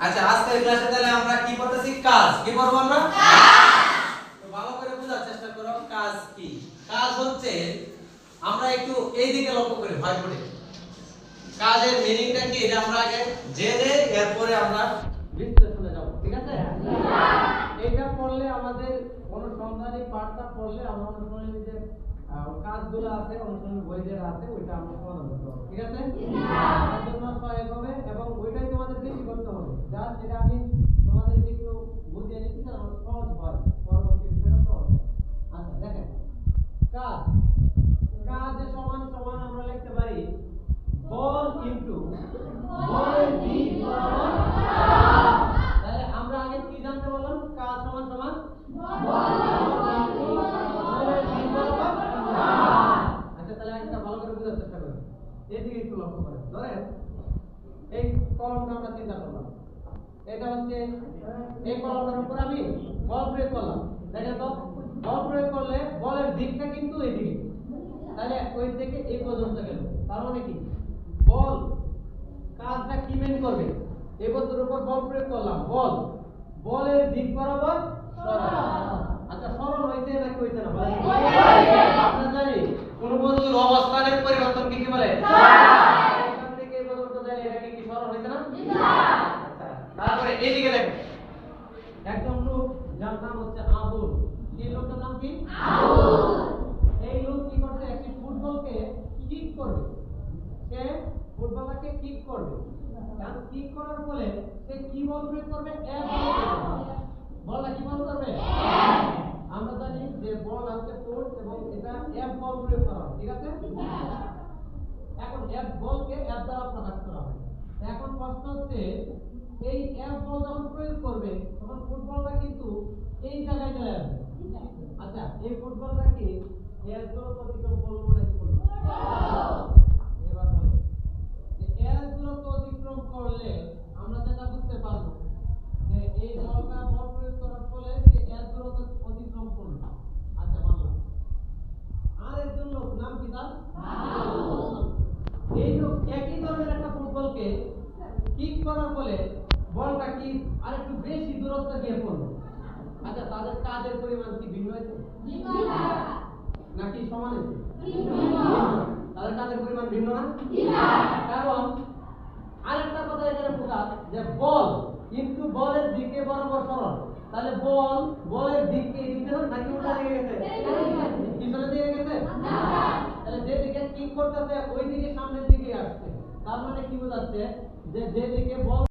আচ্ছা আজকের ক্লাসে তাহলে আমরা কি করতেছি কাজ। কি করব আমরা? তো ভালো করে বোঝার চেষ্টা করো কাজ কি? কাজ হচ্ছে আমরা একটু এই দিকে লক্ষ্য করি ভয় করে। কাজের মিনিংটা কি? এটা আমরা আগে জেনে এরপরে আমরা বিশ্লেষণে যাব ঠিক আছে? এটা পড়লে আমাদের অনুসন্ধানী পাঠটা পড়লে আমরা অনুসন্ধানী যে কাজগুলো আছে অনুসন্ধানী বই যেটা আছে ওইটা আমরা সমাধান করতে পারব ঠিক আছে? এদিকে একটু লক্ষ্য করেন। ধরেন, এই কলমটা আমরা চিন্তা করলাম। এটা হচ্ছে, এই কলমটার উপর আমি বল প্রয়োগ করলাম। দেখেন তো, বল প্রয়োগ করলে বলের দিকটা কিন্তু এদিকে। তাহলে ওই থেকে এই পর্যন্ত গেল। তার মানে কি? বল কাজটা কি মেন করবে? এই বস্তুর উপর বল প্রয়োগ করলাম। বল। বলের দিক বরাবর সরণ আচ্ছা সরণ হইছে নাকি হইছে না বলেন? আমরা জানি কোন বস্তুর অবস্থানের পরিবর্তন কি কি বলে? এখান থেকে পর্যন্ত যাইলে এটাকে কি সরণ হইছে না? আচ্ছা, তারপরে এইদিকে দেখেন একজন লোক যার নাম হচ্ছে আবুল। এই লোকটার নাম কি? এই লোক কি করছে একটি ফুটবলকে কিক করবে। সে ফুটবলটাকে কিক করবে। কারণ কিক করার ফলে সে কি বল প্রয়োগ করবে? বলটা কি বল করবে? আমরা জানি যে বল হচ্ছে ফোর্স এবং এটা এফ বল প্রয়োগ করা হয়। ঠিক আছে? এখন এফ বলকে এফ দ্বারা প্রকাশ করা হয়। এখন প্রশ্ন হচ্ছে, এই এফ বল যখন প্রয়োগ করবে, তখন ফুটবলটা কিন্তু এই জায়গায় চলে আসবে। আচ্ছা এই ফুটবলটা কি এর দূরত্ব অতিক্রম করল নাকি করল এবার এর দূরত্ব অতিক্রম করলে আমরা যেটা বুঝতে পারব, যে এই বলটা বল প্রয়োগ করার ফলে সে এর দূরত্ব অতিক্রম করল আচ্ছা মানলাম আর একজন লোক নাম কি তার এই লোক একই ধরনের একটা ফুটবলকে কিক করার ফলে বলটা কি আরেকটু বেশি দূরত্ব গিয়ে পড়ল আচ্ছা তাদের কাজের পরিমাণ কি ভিন্ন হয়েছে? নাকি সমান হয়েছে? তাদের কাজের পরিমাণ ভিন্ন না? কারণ আরেকটা কথা এখানে প্রকাশ যে বল কিন্তু বলের দিকে বরাবর সরল। তাহলে বল বলের দিকে দিকে না নাকি উল্টা গেছে? পিছনের দিকে গেছে। তাহলে যে দিকে কিক করতেছে ওই দিকে সামনের দিকে আসছে। তার মানে কি বোঝাচ্ছে যে যেদিকে বল